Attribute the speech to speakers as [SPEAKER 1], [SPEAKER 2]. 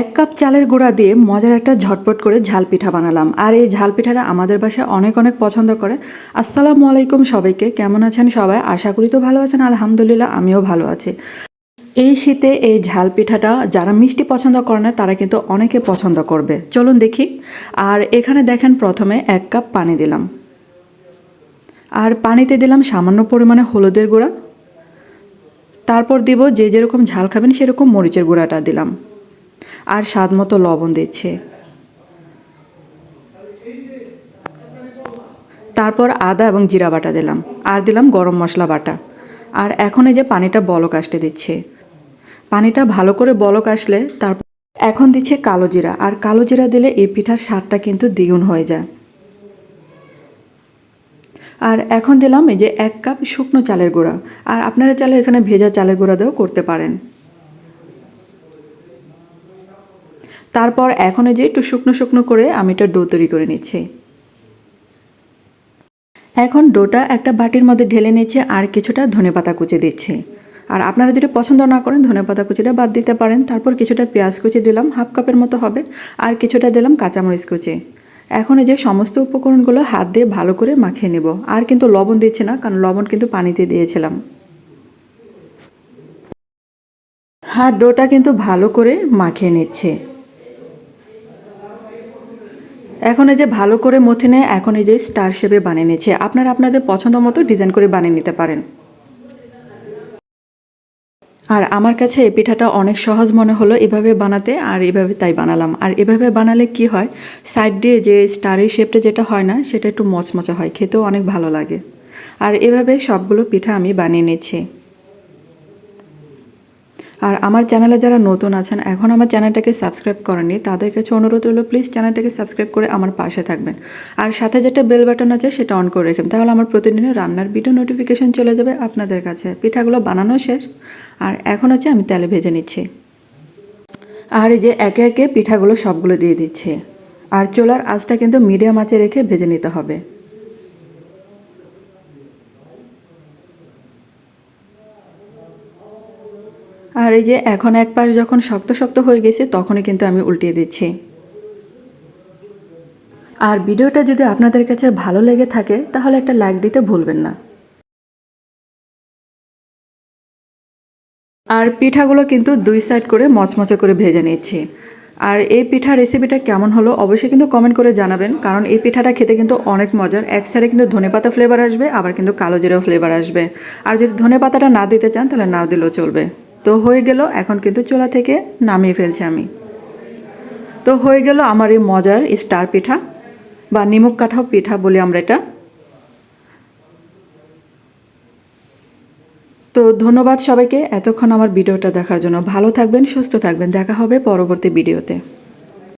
[SPEAKER 1] এক কাপ চালের গুঁড়া দিয়ে মজার একটা ঝটপট করে ঝাল পিঠা বানালাম। আর এই ঝাল পিঠাটা আমাদের বাসায় অনেক অনেক পছন্দ করে। আসসালামু আলাইকুম সবাইকে। কেমন আছেন সবাই? আশা করি তো ভালো আছেন। আলহামদুলিল্লাহ, আমিও ভালো আছি। এই শীতে এই ঝাল পিঠাটা যারা মিষ্টি পছন্দ করে না, তারা কিন্তু অনেকে পছন্দ করবে। চলুন দেখি। আর এখানে দেখেন প্রথমে এক কাপ পানি দিলাম। আর পানিতে দিলাম সামান্য পরিমাণে হলুদের গুঁড়া। তারপর দিব যে যেরকম ঝাল খাবেন, সেরকম মরিচের গুঁড়াটা দিলাম। আর স্বাদ মতো লবণ দিচ্ছে। তারপর আদা এবং জিরা বাটা দিলাম। আর দিলাম গরম মশলা বাটা। আর এখন এই যে পানিটা বলক আসতে দিচ্ছে। পানিটা ভালো করে বলক আসলে তারপর এখন দিচ্ছে কালো জিরা। আর কালো জিরা দিলে এই পিঠার স্বাদটা কিন্তু দ্বিগুণ হয়ে যায়। আর এখন দিলাম এই যে এক কাপ শুকনো চালের গুঁড়া। আর আপনারা চালে এখানে ভেজা চালের গুঁড়া দিয়েও করতে পারেন। তারপর এখন যে একটু শুকনো শুকনো করে আমি এটা ডো তৈরি করে নিচ্ছি। এখন ডোটা একটা বাটির মধ্যে ঢেলে নিচ্ছে আর কিছুটা ধনেপাতা কুচি দিচ্ছে। আর আপনারা যদি পছন্দ না করেন ধনেপাতা কুচিটা বাদ দিতে পারেন। তারপর কিছুটা পেঁয়াজ কুচি দিলাম, হাফ কাপের মতো হবে। আর কিছুটা দিলাম কাঁচামরিচ কুচি। এখন এই যে সমস্ত উপকরণগুলো হাত দিয়ে ভালো করে মাখিয়ে নেব। আর কিন্তু লবণ দিচ্ছি না, কারণ লবণ কিন্তু পানিতে দিয়েছিলাম। হ্যাঁ ডোটা কিন্তু ভালো করে মাখিয়ে নিচ্ছে। এখন এই যে ভালো করে মথে নেয়, এখন এই যে স্টার শেপে বানিয়ে নিচ্ছে। আপনারা আপনাদের পছন্দ মতো ডিজাইন করে বানিয়ে নিতে পারেন। আর আমার কাছে এই পিঠাটা অনেক সহজ মনে হলো এভাবে বানাতে, আর এভাবে তাই বানালাম। আর এভাবে বানালে কি হয় সাইড দিয়ে যে স্টারের শেপটা যেটা হয় না, সেটা একটু মচমচা হয়, খেতেও অনেক ভালো লাগে। আর এভাবে সবগুলো পিঠা আমি বানিয়ে নিচ্ছি। আর আমার চ্যানেলে যারা নতুন আছেন, এখন আমার চ্যানেলটাকে সাবস্ক্রাইব করেননি, তাদের কাছে অনুরোধ হলো প্লিজ চ্যানেলটাকে সাবস্ক্রাইব করে আমার পাশে থাকবেন। আর সাথে যেটা বেল বাটন আছে, সেটা অন করে রাখবেন তাহলে আমার প্রতিদিনের রান্নার ভিডিও নোটিফিকেশন চলে যাবে আপনাদের কাছে। পিঠাগুলো বানানো শেষ। আর এখন হচ্ছে আমি তেলে ভেজে নিচ্ছি। আর এই যে একে একে পিঠাগুলো সবগুলো দিয়ে দিচ্ছে। আর চোলার আঁচটা কিন্তু মিডিয়াম আঁচে রেখে ভেজে নিতে হবে। আর এই যে এখন এক পাশ যখন শক্ত শক্ত হয়ে গেছে, তখনই কিন্তু আমি উল্টিয়ে দিচ্ছি। আর ভিডিওটা যদি আপনাদের কাছে ভালো লেগে থাকে, তাহলে একটা লাইক দিতে ভুলবেন না। আর পিঠাগুলো কিন্তু দুই সাইড করে মচমচে করে ভেজে নিচ্ছি। আর এই পিঠা রেসিপিটা কেমন হলো, অবশ্যই কিন্তু কমেন্ট করে জানাবেন, কারণ এই পিঠাটা খেতে কিন্তু অনেক মজার। এক সাইডে কিন্তু ধনেপাতা ফ্লেভার আসবে, আবার কিন্তু কালো জিরাও ফ্লেভার আসবে। আর যদি ধনেপাতাটা না দিতে চান, তাহলে না দিলেও চলবে। তো হয়ে গেল, এখন কিন্তু চোলা থেকে নামিয়ে ফেলছি আমি। তো হয়ে গেল আমার এই মজার স্টার পিঠা, বা নিমক কাঠাও পিঠা বলি আমরা এটা। তো ধন্যবাদ সবাইকে এতক্ষণ আমার ভিডিওটা দেখার জন্য। ভালো থাকবেন, সুস্থ থাকবেন। দেখা হবে পরবর্তী ভিডিওতে।